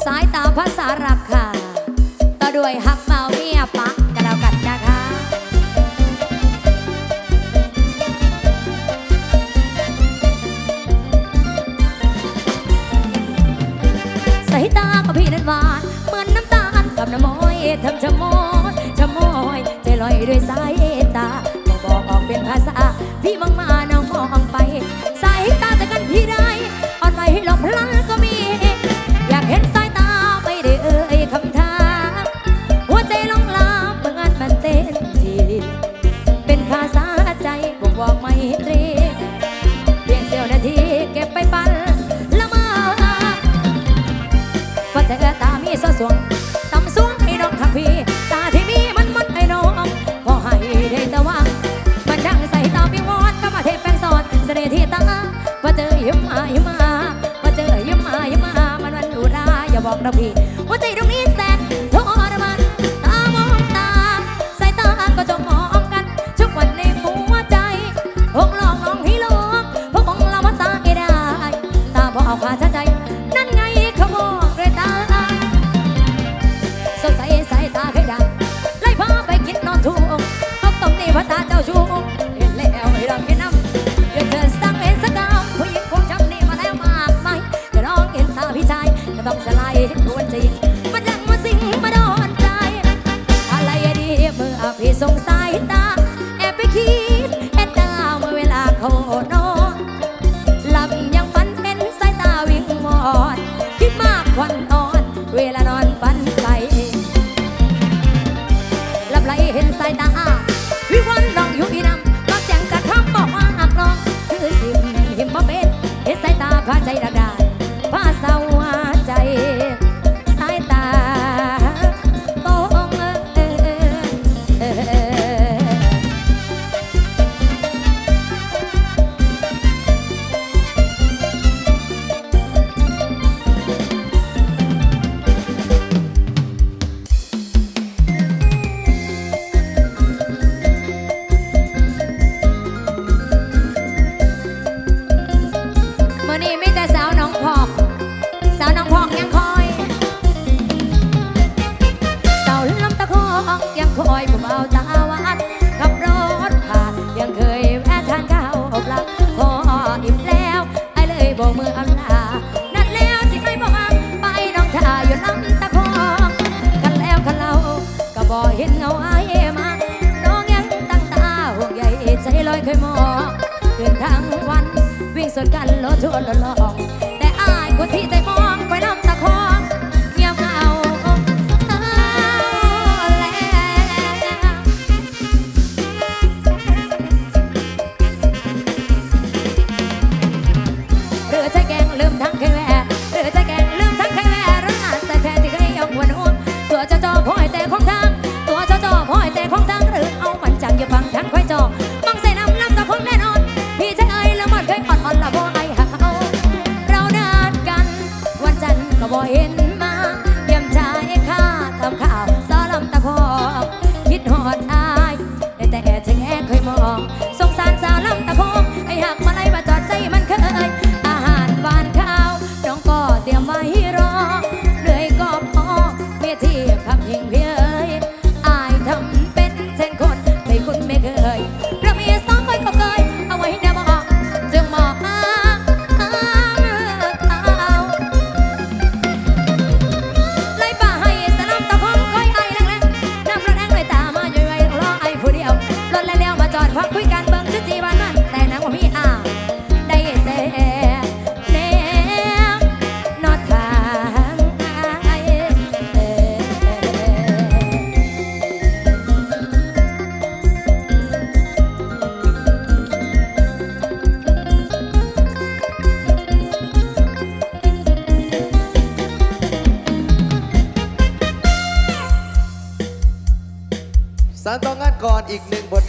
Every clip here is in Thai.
สายตาภาษารักค่ะต่อด้วยฮักเมาเมียปักกันแล้วกันนะคะ สายตากับพี่นั้นหวาน เหมือนน้ำตาลกับน้ำมอยทำชะมอยชะมอยใจลอยด้วยสายตาบอกออกเป็นภาษา พี่มังมา น้องพี่หัวใจด ก็จ ยังคอยผู้เบาตาวัดขับรถผ่านยังเคยแวะทานข้าวปลับพออิ่มแล้วไอเลยโบกมืออำลานัดแล้วสิไปบอกไปน้องท่าอยู่ลำตะคองกันแล้วกันเราก็บอกเห็นเงาไอ้มันน้องยังตั้งตาห่วงใยใจลอยเคยมองเดินทางวันวิ่งสวนกันรถทัวร์ลดองแต่อายคนที่ใจมอง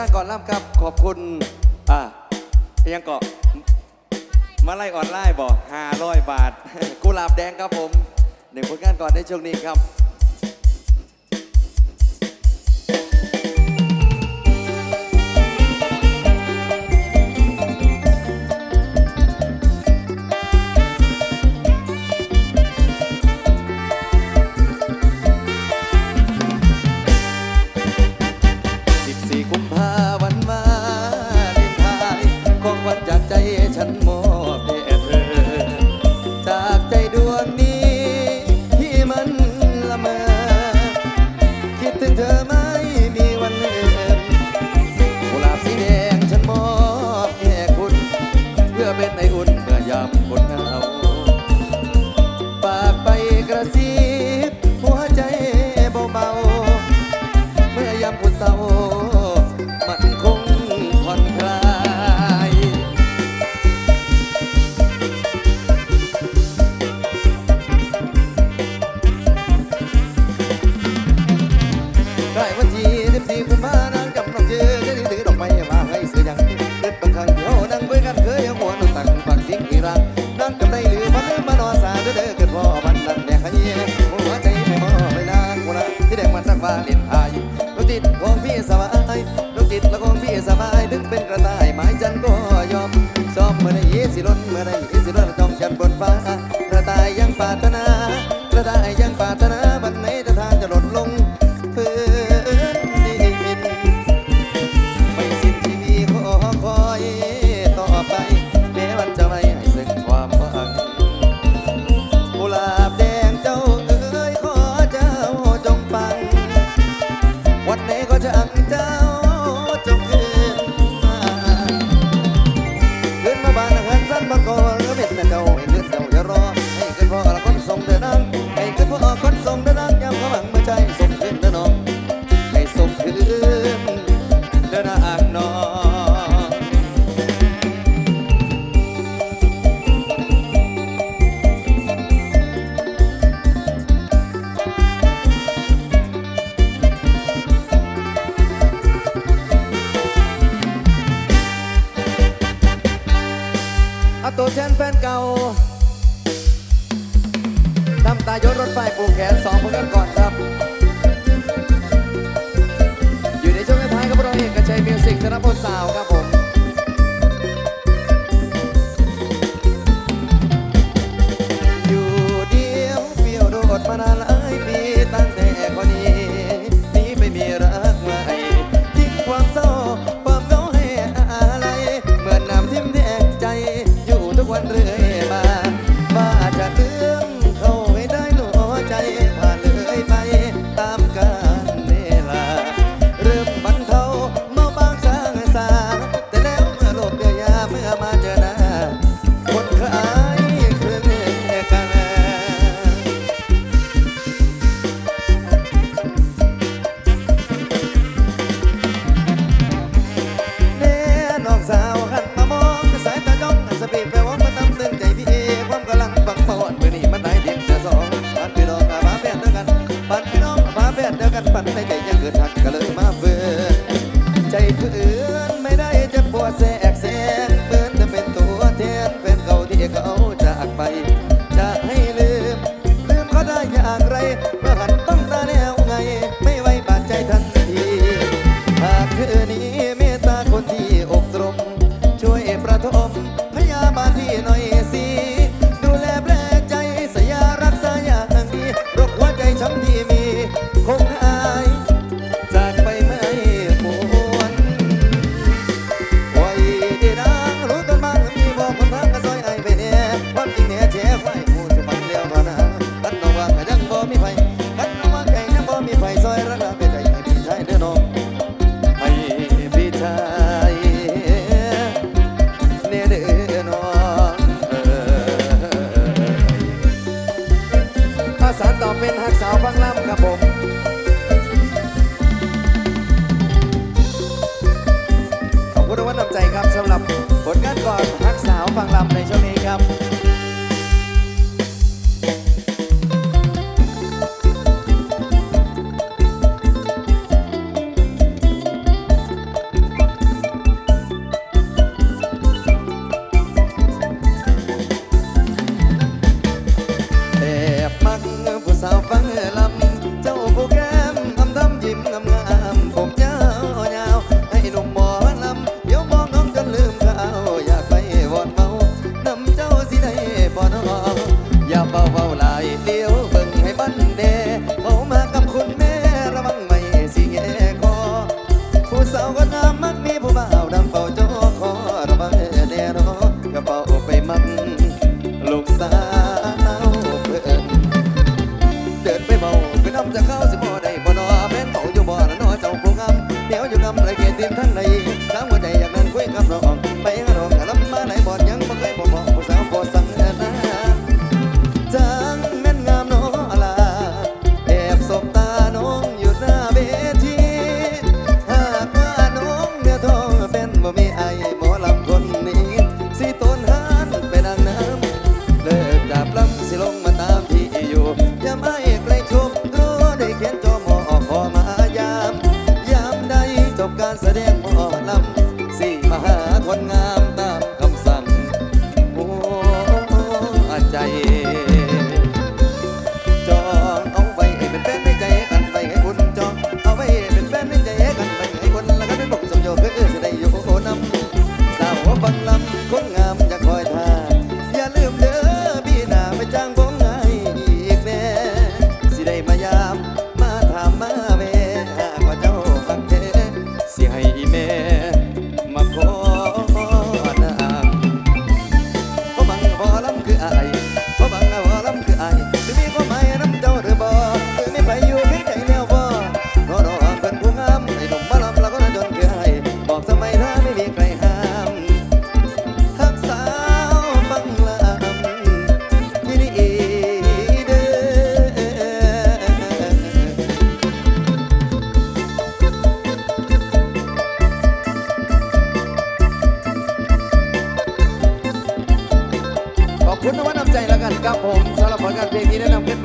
การก่อนล่ำครับ ขอบคุณ อ่ายังเกาะมาไล่ออนไลน์บอกห้าร้อยบาท กุหลาบแดงครับผมหนึ่งผลงานก่อนในช่วงนี้ครับ ฝั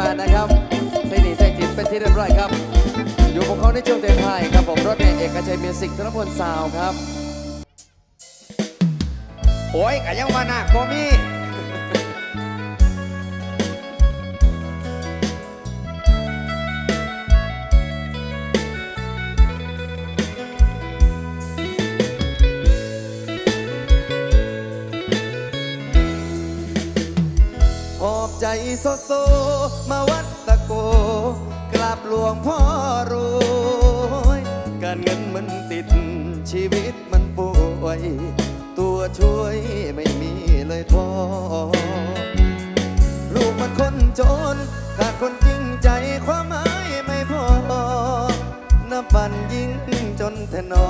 เป็นที่เรียบร้อยครับ อยู่ของเขาในช่วงท้ายๆครับผมรถเมย์เอกชัยมิวสิกธนพลซาวด์ครับ โอ้ยกะยังมาหนักบ่มีหอบใจโซ วงพ่อรวยการเงินมันติดชีวิตมันป่วย ตัวช่วยไม่มีเลยพอลูกมันคนจนขาดคนจริงใจความหมายไม่พอนับบันยิ่งจนแทนอ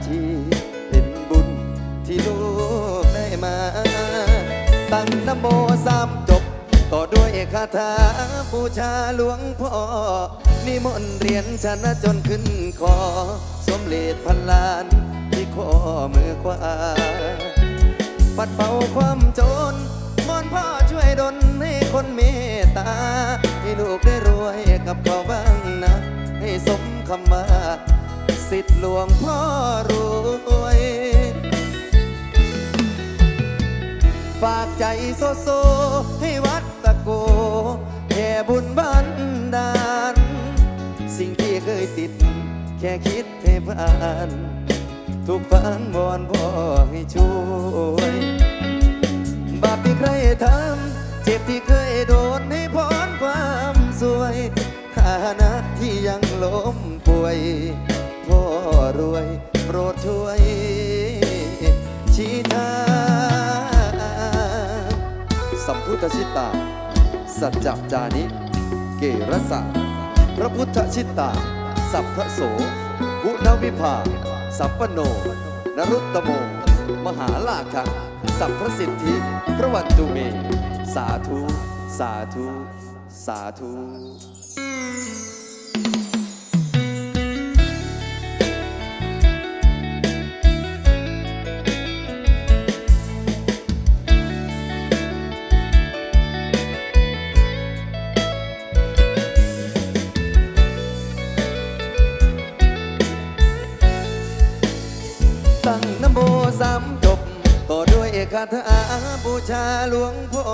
อาชีเป็นบุญที่ลูกได้มา ตั้งนโมสามจบต่อด้วยคาถาบูชาหลวงพ่อ นิมนต์เรียนชนะจนขึ้นคอ สมเลดพันล้านที่ข้อมือขวาปัดเป่าความจนมอนพ่อช่วยดลให้คนเมตตา ให้ลูกได้รวยกับเขาบ้างนะ ให้สมคำว่า สิทธิ์หลวงพ่อรวย ฝากใจโซโซ ให้วัดตะโกแค่บุญบันดาล สิ่งที่เคยติด แค่คิดให้ผ่าน ทุกฝันวอนพ่อให้ช่วย บาปที่ใครทำเจ็บที่เคยโดนให้พ้นความสวยฐานะที่ยังล้มป่วย รวยโปรดช่วย ชี้ทางสัมพุทธชิตา สัจจจานิ เกรสะพระพุทธชิตา สัพพโสกุณวิภา สัมปโน นรุตตโม มหาลาคะสัพพสิทธิ พระวันตุเม สาธุ สาธุ สาธุ บูชาหลวงพ่อ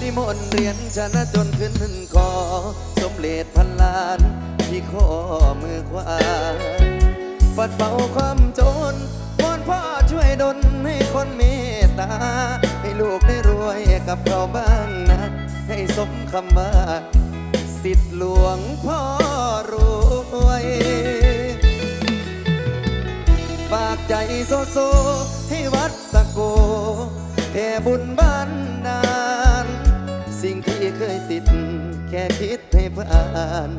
นิมนต์เรียนชนะจนขึ้นคอสมเลดพันล้านที่ข้อมือขวาปัดเป่าความจนวอนพ่อช่วยดลให้คนเมตตา ให้ลูกได้รวยกับเขาบ้างนะ ให้สมคำว่าสิทธิ์หลวงพ่อรวยฝากใจโซโซให้วัดตะโก แค่บุญบ้านนาน สิ่งที่เคยติด แค่คิดให้ผ่าน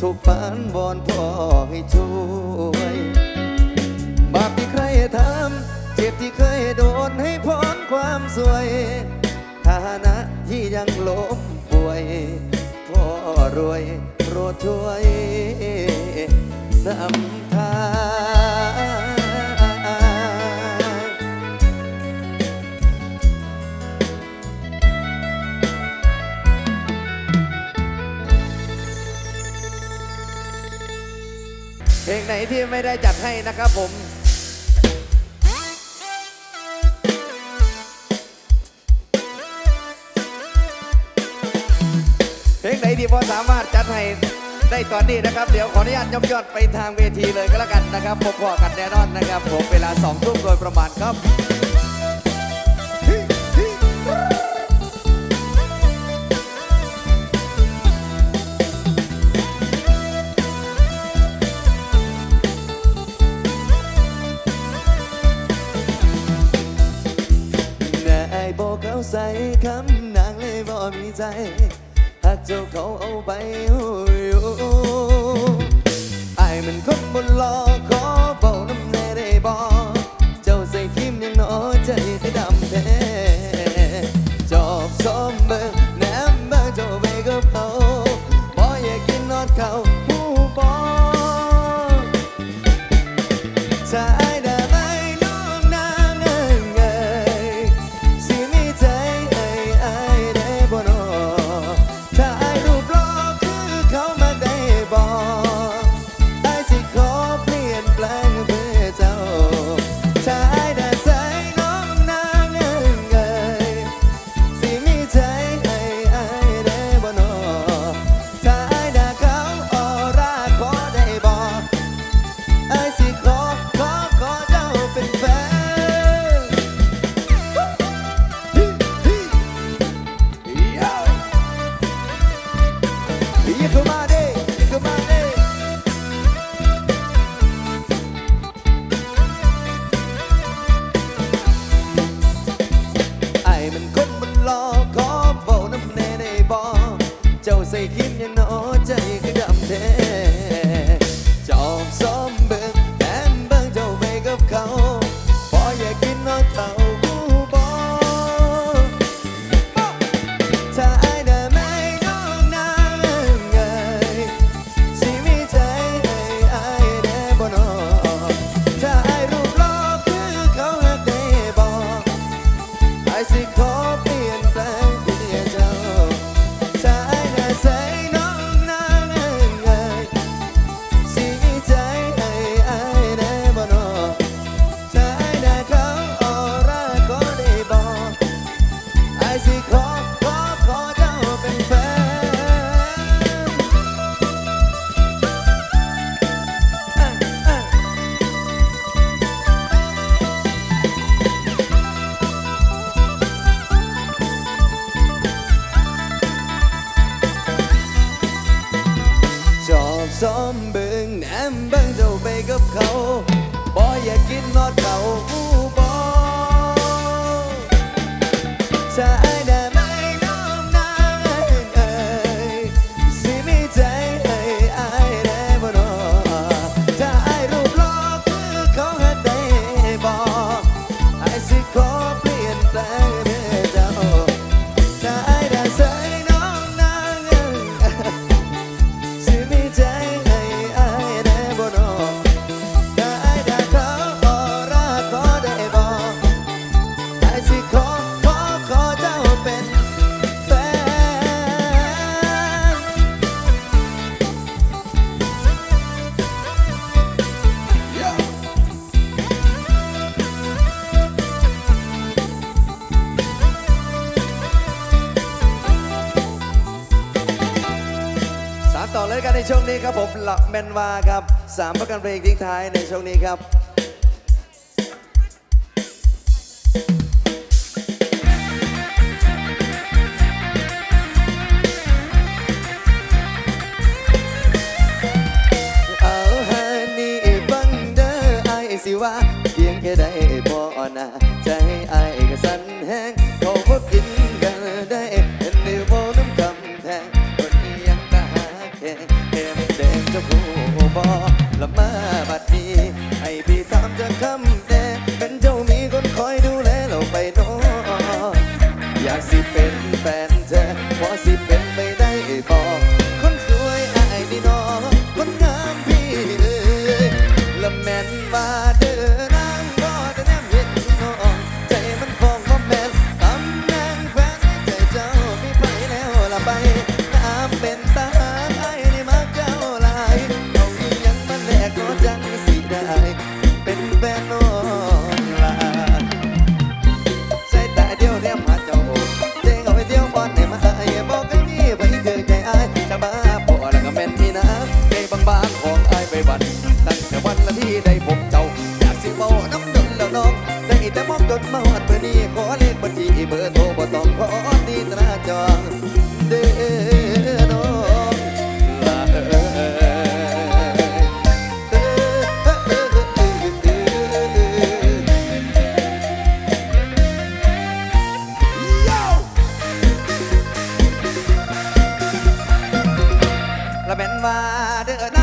ทุกฝันวอนพ่อให้ช่วย บาปที่ใครทำเจ็บที่เคยโดนให้พ้นความสวยฐานะที่ยังล้มป่วย พ่อรวยโปรดช่วยนำทาง ที่ไม่ได้จัดให้นะครับผมเพลงไหนที่พอสามารถจัดให้ได้ตอนนี้นะครับ เดี๋ยวขออนุญาตย่อมยอดไปทางเวทีเลยก็แล้วกันนะครับพบพอกันแน่นอนนะครับ ผมเวลาสองทุ่มโดยประมาณครับ บอกเขาใส่คำนางเลยบ่มีใจหากเจ้าเขาเอาไปอยู่ไอ้มันคงบนหลอกขอ สามประกันเพลงทิ้งท้ายในช่วงนี้ครับว่า ละแม่นว่าเด้อ